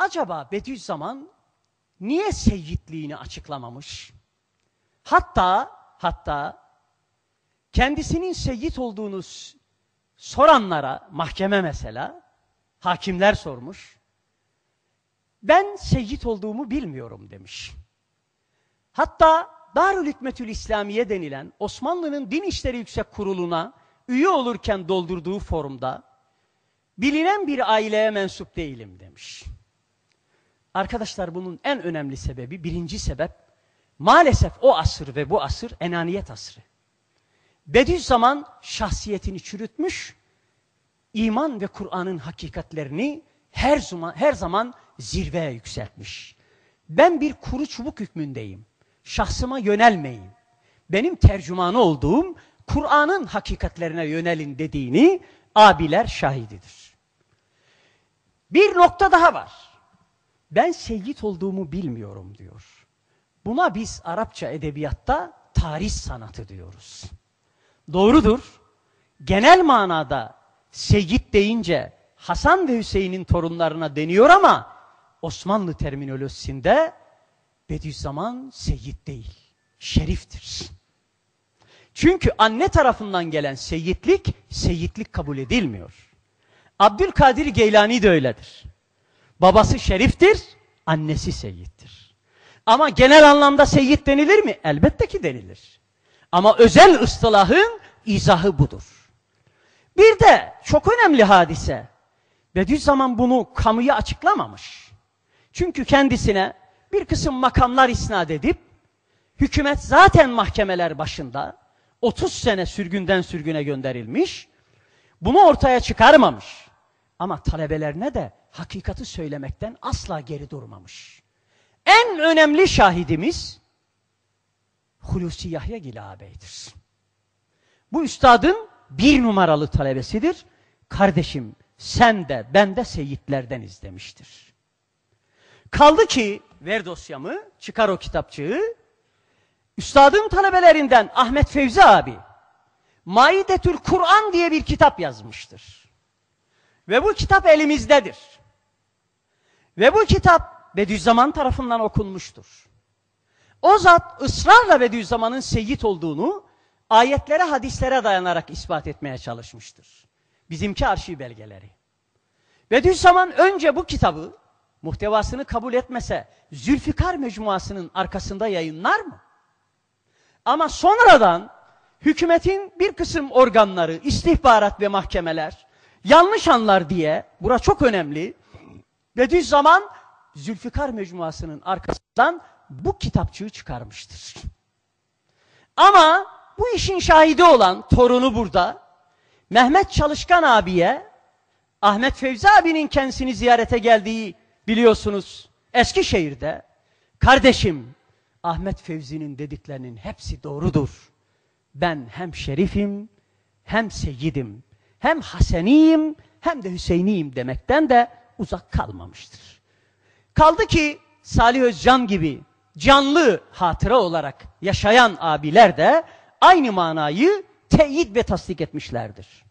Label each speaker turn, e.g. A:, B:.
A: acaba Bediüzzaman niye seyyidliğini açıklamamış? Hatta hatta kendisinin seyyid olduğunu soranlara mahkeme mesela hakimler sormuş. Ben seyyid olduğumu bilmiyorum demiş. Hatta Darül Hükmetül İslamiye denilen Osmanlı'nın Din İşleri Yüksek Kurulu'na üye olurken doldurduğu forumda bilinen bir aileye mensup değilim demiş. Arkadaşlar bunun en önemli sebebi, birinci sebep maalesef o asır ve bu asır enaniyet asrı. Bediüzzaman şahsiyetini çürütmüş, iman ve Kur'an'ın hakikatlerini her zaman, her zaman zirveye yükseltmiş. Ben bir kuru çubuk hükmündeyim. Şahsıma yönelmeyin. Benim tercümanı olduğum Kur'an'ın hakikatlerine yönelin dediğini abiler şahididir. Bir nokta daha var. Ben seyyid olduğumu bilmiyorum diyor. Buna biz Arapça edebiyatta tarih sanatı diyoruz. Doğrudur. Genel manada seyyid deyince Hasan ve Hüseyin'in torunlarına deniyor ama Osmanlı terminolojisinde Bediüzzaman seyyid değil, şeriftir. Çünkü anne tarafından gelen seyyidlik, seyyidlik kabul edilmiyor. Abdülkadir Geylani de öyledir. Babası şeriftir, annesi seyyiddir. Ama genel anlamda seyyid denilir mi? Elbette ki denilir. Ama özel ıstılahın izahı budur. Bir de çok önemli hadise. Bediüzzaman bunu kamuya açıklamamış. Çünkü kendisine bir kısım makamlar isnat edip hükümet zaten mahkemeler başında 30 sene sürgünden sürgüne gönderilmiş. Bunu ortaya çıkarmamış. Ama talebelerine de hakikati söylemekten asla geri durmamış. En önemli şahidimiz Hulusi Yahyagil ağabeydir. Bu üstadın bir numaralı talebesidir. Kardeşim sen de ben de seyitlerden demiştir. Kaldı ki ver dosyamı çıkar o kitapçığı. Üstadın talebelerinden Ahmet Fevzi abi Maidetül Kur'an diye bir kitap yazmıştır. Ve bu kitap elimizdedir. Ve bu kitap Bediüzzaman tarafından okunmuştur. O zat ısrarla Bediüzzaman'ın seyyid olduğunu ayetlere, hadislere dayanarak ispat etmeye çalışmıştır. Bizimki arşiv belgeleri. Bediüzzaman önce bu kitabı muhtevasını kabul etmese Zülfikar mecmuasının arkasında yayınlar mı? Ama sonradan hükümetin bir kısım organları, istihbarat ve mahkemeler yanlış anlar diye, bura çok önemli, Bediüzzaman Zülfikar mecmuasının arkasından bu kitapçığı çıkarmıştır. Ama bu işin şahidi olan torunu burada, Mehmet Çalışkan abiye, Ahmet Fevzi abinin kendisini ziyarete geldiği biliyorsunuz Eskişehir'de, kardeşim Ahmet Fevzi'nin dediklerinin hepsi doğrudur. Ben hem şerifim, hem seyyidim, hem haseniyim, hem de Hüseyiniyim demekten de uzak kalmamıştır. Kaldı ki Salih Özcan gibi canlı hatıra olarak yaşayan abiler de aynı manayı teyit ve tasdik etmişlerdir.